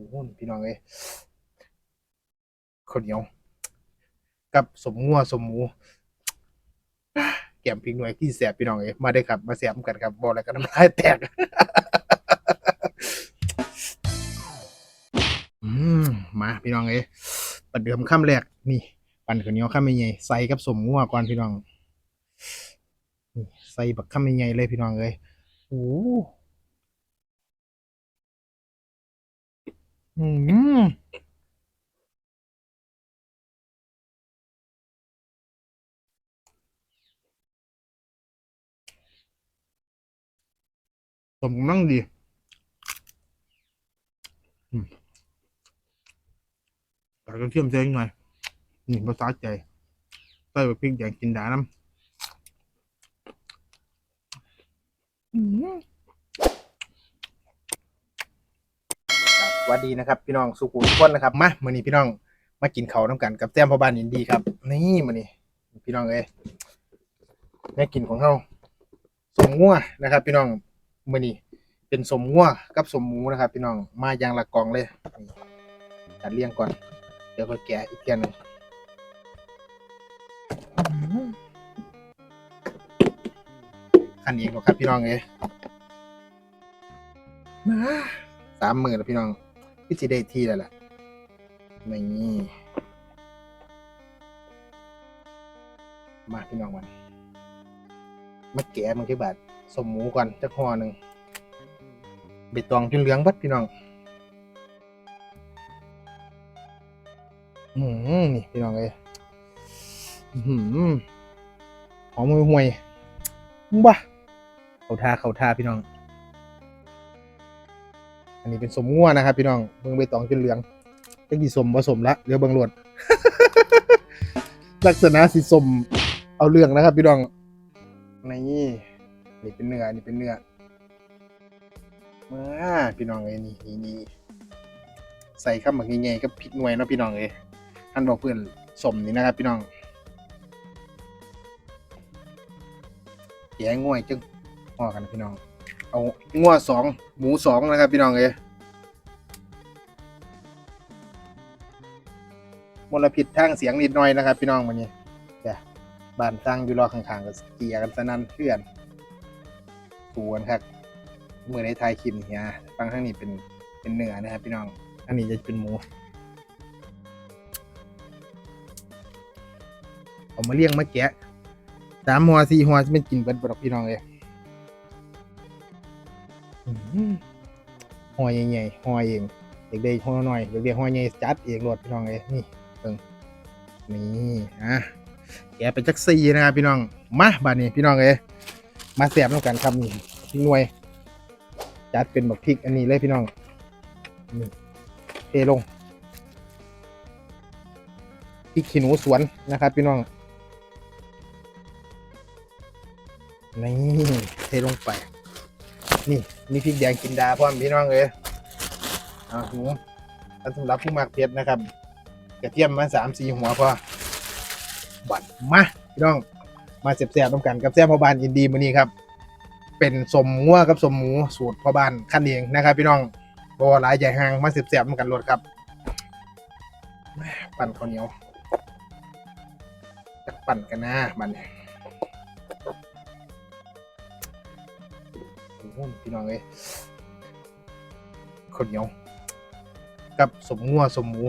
อ้โหพี่น้องเอ้ยข้าวเหนียว กับสมงัวสมหมูแกมพริกหน่วยที่แสบพี่น้องเอ้ยมาได้ครับ มาแสบกันครับบอกแล้วก็น้ำลายแตกอืมมาพี่น้องเอ้ยประเดิมข้ามแรกนี่ปั่นข้าวเหนียวข้ามใหญ่ใส่กับสมงัวก่อนพี่น้องใส่บักข้ามใหญ่เลยพี่น้องเอ้ยโอ้ อืมสมกำลังดีใส่กระเทียมแดงหน่อย นี่ภาษาใจใส่แบบพริกแดงจินดาน้ำอื้อหือครับส วัสดีนะครับ พี่น้องสุขุมทุกคนนะครับมามื่อนี้พี่น้องมากินเขาวน้ำกันกับแจ้มพ่อบ้านอินดีครับ นี่มื่อนี้พี่น้องเอ้ยแม่กินของเขาสมงัวนะครับ พี่น้องมื่อนี้เป็นสมงัวกับสมหมูนะครับ พี่น้องมาอย่างละกองเลยจัดเรียงก่อน เดี๋ยวก็แกะอีกเทียนหนึงขันเองหรอครับพี่น้องเอ้ยมาสามหมื่นแล้วพี่น้อง พี่จีได้ทีแล้วแหละนี่มาพี่น้องมันมาแกะมันที่บาทสมหมูก่อนจักห่อหนึ่งใบตองจนเหลืองบัดพี่น้องอืมนี่พี่น้องเอ้ยอื้อหือหอมมือห่วยบ้าเขาทาเขาทาพี่น้อง อันนี้เป็นสมงัวนะครับ พี่น้องเบิ่งใบตองจนเหลืองจะกี่สมผสมละเหลือเบิ่งหลวดลักษณะสีสมเอาเรื่องนะครับ พี่น้องนี่นี่เป็นเนื้อนี่เป็นเนื้อมาพี่น้องเอ้ยนี่นี่นี่ใส่ข้าวหมักใหญ่ๆกับพริกหน่วยเนาะพี่น้องเอ้ยท่านบอกเพื่อนสมนี่นะครับ พี่น้องแกงง่วยจึงห่อกันพี่น้อง เอาง่วสองหมูสองนะครับพี่น้องเอยมลพิษทางเสียงนิดหน่อยนะครับ พี่น้องวันนี้เดี๋ยวบ้านตั้งอยู่รอข้างๆก็เกียกันสนั่นเพื่อนสวนครับเมื่อในไทยคลิปเนี่ยฟังข้างนี้เป็นเป็นเนื้อนะครับพี่น้องอันนี้จะเป็นหมูเอามาเลี้ยงมาแกะสามหัวสี่หัวจะเป็นกินเป็นปลอกพี่น้องเลย หอหัวใหญ่ๆหัวเองเด็กๆหัวน้อยเด็กๆหัวใหญ่จัดเองโหลดพี่น้องเลยนี่เบิ่งนี่อะแกเป็นจักซีนะครับพี่น้องมาบาดนี้พี่น้องเลยมาแสบน้ำกันครับนี่หน่วย จัดเป็นบักพริกอันนี้เลยพี่น้องนี่เทลงพริกขี้หนูสวนนะครับพี่น้องนี่เทลงไป นี่นี่พริกแดงกินดาพร้อมพี่น้องเลยอ่าหูถ้าสำหรับผู้มักเผ็ดนะครับ กระเทียมมาสามสี่หัวพอบัดมาพี่น้องมาเสียบๆต้องกันกับแซ่บพ่อบ้านอินดีมื้อนี้ครับ เป็นสมงัวกับสมหมูสูตรพ่อบ้านขั้นเองนะครับ พี่น้องบ่หลายใหญ่ห่างมาเสียบๆต้องกันรดครับ ปั่นข้าวเหนียวจักปั่นกันนะมันเนี่ย โอ้โหพี่น้องเอ้ยข้าวเหนียวกับสมงัวสมหมู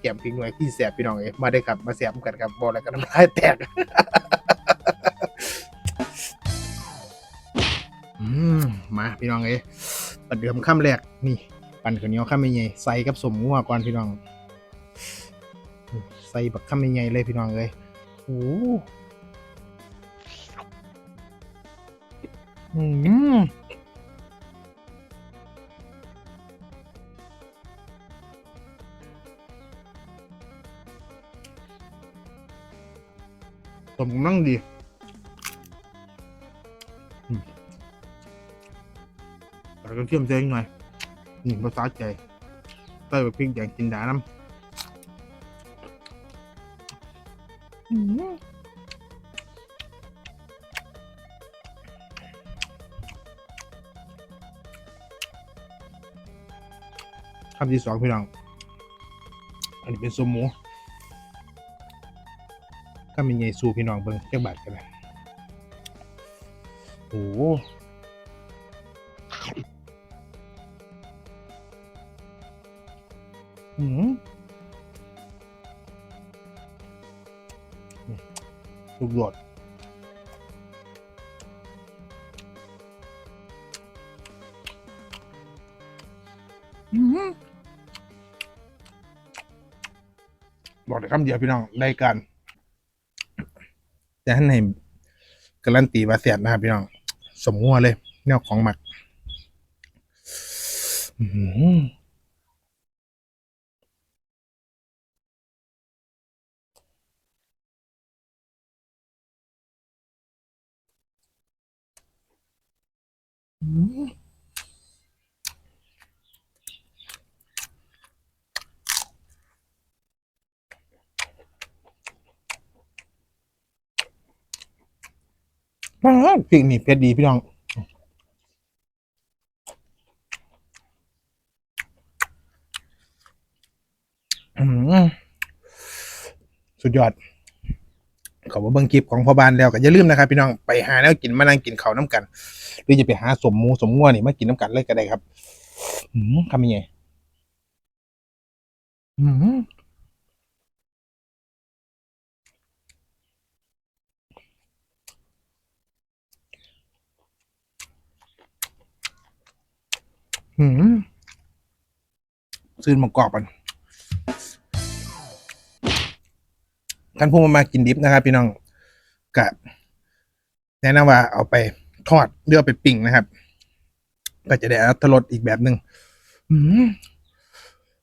แก้มพริกหน่วยที่แสบพี่น้องเอ้ยมาได้ครับมาแสบกันครับบอกแล้วก็น้ำลายแตกอืมมาพี่น้องเอ้ยประเดิมข้ามแรกนี่ ปั่นข้าวเหนียวข้ามใหญ่ใส่กับสมงัวก่อนพี่น้อง ใส่บักข้ามใหญ่เลยพี่น้องเอ้ยโอ้ อืมผมกำลังดีอืมใส่กระเทียมแดงหน่อย นี่ภาษาใจใส่แบบพริกแดงจินดาน้ำ คำที่สองพี่น้อง อันนี้เป็นสมหมูก็มีใหญ่สู่พี่น้องเบิ่งเจักบาทกันนะโอ้โหหืมลูกโดดำเดียวพี่น้องได้กันแต่ท่านในการันตีว่าเสียดนะครับพี่น้อง สมงัวเลยแนวของหมักอื้อ หืออื้อหือมาพริกนี่เผ็ดดีพี่น้องสุดยอด ขอบว่าเบิ่งคลิปของพ่อบ้านแล้วก็อย่าลืมนะครับพี่น้องไปหาแล้วกินมานั่งกินข้าวน้ำกัน หรือจะไปหาสมมูสมงัวนี่มากินน้ำกันเลยก็ได้ครับ อืมทำยังไงอืม อืมซื้อมากรอบกันท่านผู้มามากินดิบนะครับ พี่น้องกะแนะนำว่าเอาไปทอดหรือเอไปปิ้งนะครับ ก็จะได้อัตรสอีกแบบหนึ่งอืม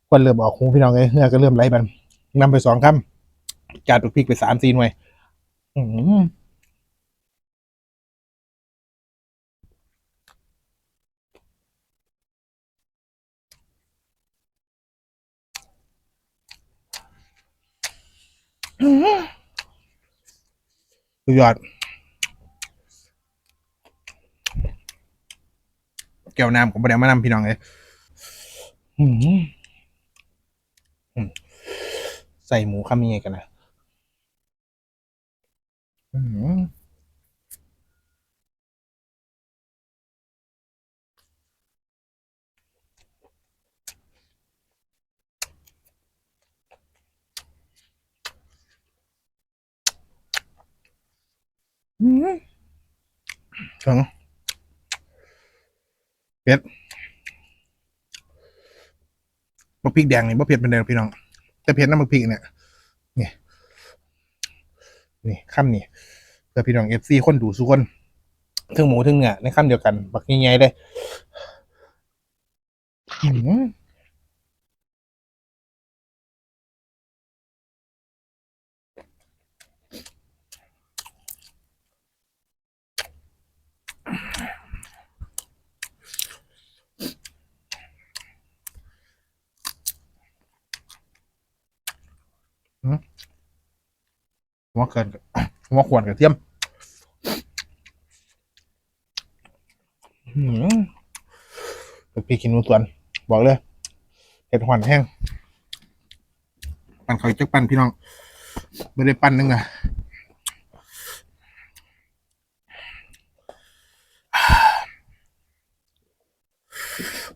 ควันเริ่มออกหูพี่น้องเลยเนื้อก็เริ่มไหลบันนำไปสองคำจัดพริกไปสามสี่หน่วย อืม สุดยอดแก้วน้ำของประเดี๋ยวมานำพี่น้องเลยใส่หมูคำยังไงกันนะ อืมอืมถึงเผ็ดบะพริกแดงนี่บะเผ็ดเป็นแดงพี่น้อง แต่เผ็ดน้ำบะพริกเนี่ยนี่นี่ข้ามนี่เพื่อพี่น้องเอฟซีคนดูสุคนถึงหมูถึงเนื้อในข้ามเดียวกัน บักใหญ่ๆเลย หัวเกินกับหัวขวานกับเทียมอืมพริกขี้หนูสวน บอกเลยเผ็ดหวานแห้ง ปั่นเขาจักปั่นพี่น้องไม่ได้ปั่นนึงนะ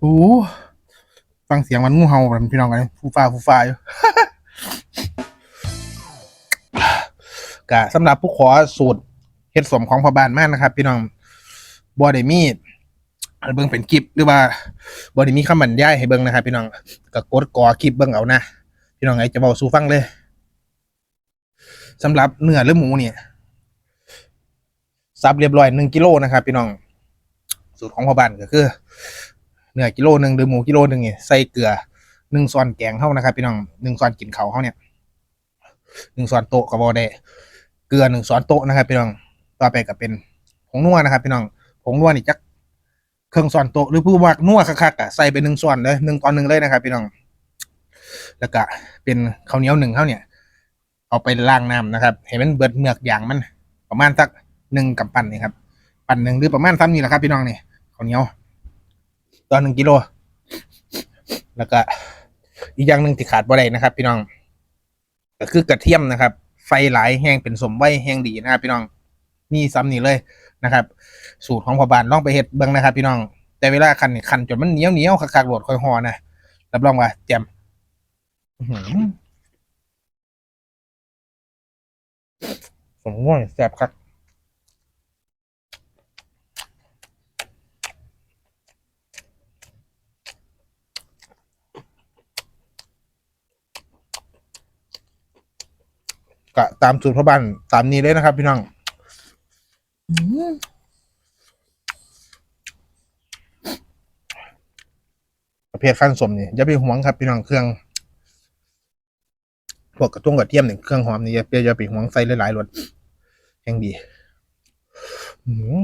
โอ้ฟังเสียงมันงูเห่ากันพี่น้องกันฟูฟ้าฟูฟ้าอยู่กะสำหรับผู้ขอสูตรเฮ็ดสมของพ่อบ้านมากนะครับ พี่น้องบ่ได้มีให้เบิ่งเป็นคลิปหรือว่าบ่ได้มีคำบรรยายให้เบิ่งนะครับ พี่น้องก็กดกอคลิปเบิ่งเอานะพี่น้องไงจะเว้าสู่ฟังเลยสำหรับเนื้อหรือหมูเนี่ยสับเรียบร้อยหนึ่งกิโลนะครับ พี่น้อง สูตรของพ่อบ้านก็คือ เนื้อกิโลหนึ่งหรือหมูกิโลหนึ่งเนี่ยใส่เกลือหนึ่งช้อนแกงเท่านะครับพี่น้องหนึ่งช้อนกินเขาเขาเนี่ยหนึ่งช้อนโต๊ะก็บ่ได้เกลือหนึ่งช้อนโต๊ะนะครับพี่น้องต่อไปก็เป็นผงนัวนะครับพี่น้องผงนัวนี่จักเครื่องช้อนโต๊ะหรือผู้มักนัวคักๆอะใส่ไปหนึ่งช้อนเลยหนึ่งตอนหนึ่งเลยนะครับพี่น้องแล้วก็เป็นข้าวเหนียวหนึ่งเท่าเนี่ย เอาไปล้างน้ำนะครับให้มันเบิดเมือกอย่างมัน ประมาณสักหนึ่งกับปั่นนี่ครับ ปั่นหนึ่งหรือประมาณซ้ำนี่แหละครับพี่น้องนี่ข้าวเหนียว ตอนหนึ่งกิโล แล้วก็ อีกอย่างหนึ่งที่ขาดบ่ได้นะครับ พี่น้อง ก็คือกระเทียมนะครับ ไฟหลายแห้งเป็นสมไว้แห้งดีนะครับ พี่น้อง มีซ้ำนี่เลยนะครับ สูตรของพ่อบานลองไปเฮ็ดเบิ่งนะครับ พี่น้อง แต่เวลาคันคันจนมันเหนียวเหนียวคักๆโหลดค่อยห่อนะรับรองว่าแจ่มอื้อหือผมง่วงแซ่บครั ก็ตามสูตรพ่อบ้านตามนี้เลยนะครับ พี่น้องประเภทขั้นสมนี่อย่าไปหวงครับ พี่น้องเครื่องพวกกระตุ้งกระเทียมเนี่ยเครื่องหอมนี่อย่าไปอย่าไปหวงใส่หลายๆรสยังดี อืม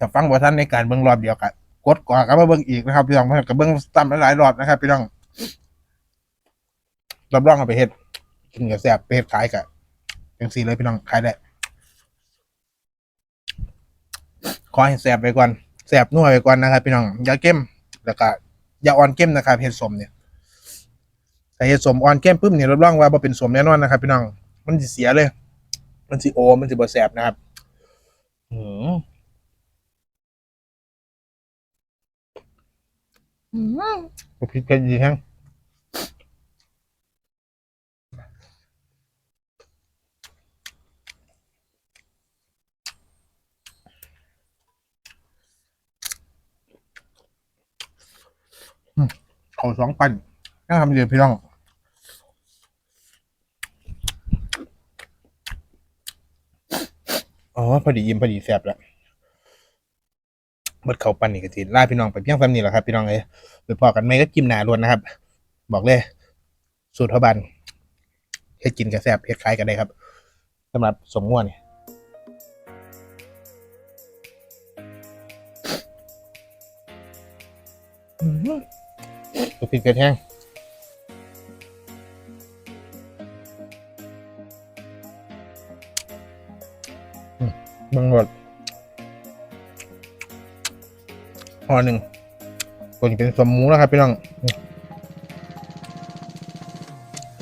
ถ้าฟังว่าท่านในการเบิ่งรอบเดียวกันกดก่อนก็มาเบิ่งอีกนะครับพี่น้องเพราะกับเบิ่งซ้ำหลายๆรอบนะครับพี่น้องรับรองเอาไปเฮ็ดกินกับแซ่บไปเฮ็ดขายกับจังซี่เลยพี่น้องขายได้ขอให้แสบไปก่อนแสบนัวไปก่อนนะครับพี่น้องอย่าเข้มแล้วก็อย่าอ่อนเข้มนะครับเห็ดสมเนี่ยถ้าเห็ดสมอ่อนเข้มปุ๊บเนี่ยรับรองว่าบ่เป็นสมแน่นอนนะครับพี่น้องมันสิเสียเลย มันสิโอมันสิบ่แสบนะครับอืม อืมบ่ผิดกันดีแฮงเขาสองปันน่าทำเดีพี่น้องอ๋อพอดียิ้มพอดีแซ่บแล้ว หมดเขาปันนี่กะทิล่าพี่น้องไปเพียงซ้ำนี่แหละครับพี่น้องเอ้ยไปพอกันไหมก็จิ้มหนาล้วนนะครับ บอกเลย สูตรพระบันเฮ็ดกินกับแซ่บเฮ็ดคล้ายกันได้ครับสำหรับสมง่วนนี่อืมตัวพริกกระแทงมเบังหมด พอหนึ่งตัวนี้เป็นสมูนะครับพี่น้อง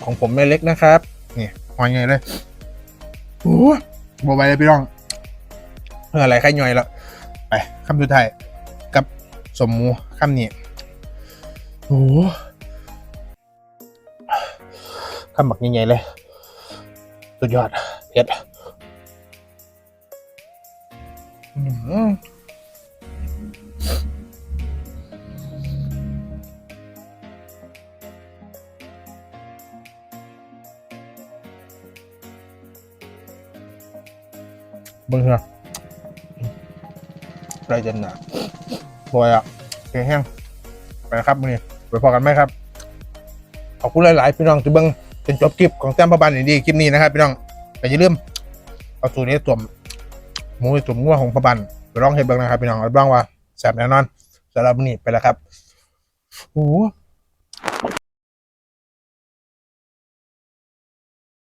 ของผมไม่เล็กนะครับนี่หอยไงเลยโอ้บวไหวเลยพี่น้องเพื่ออะไรใครย่อยแล้วไปคำสุดท้ายกับสมูคำนี้โอ้โหข้ามหมักใหญ่ๆเลยสุดยอดเผ็ด เบิ่งเถอะไรเจนหนาบอยอะแกงแห้งไปนะครับมือนี้ไปพอกันไหมครับ ขอบคุณหลาย ๆ พี่น้องที่เบิ่งจนจบคลิปของแต้มพระบานดีคลิปนี้นะครับพี่น้องแต่อย่าลืมเอาสูตรนี้ตัวมหมูตัวมงัวของพระบานไปลองให้เบิ่งนะครับพี่น้องรับรองว่าแซ่บแน่นอนสำหรับมือนี้ไปแล้วครับโอ้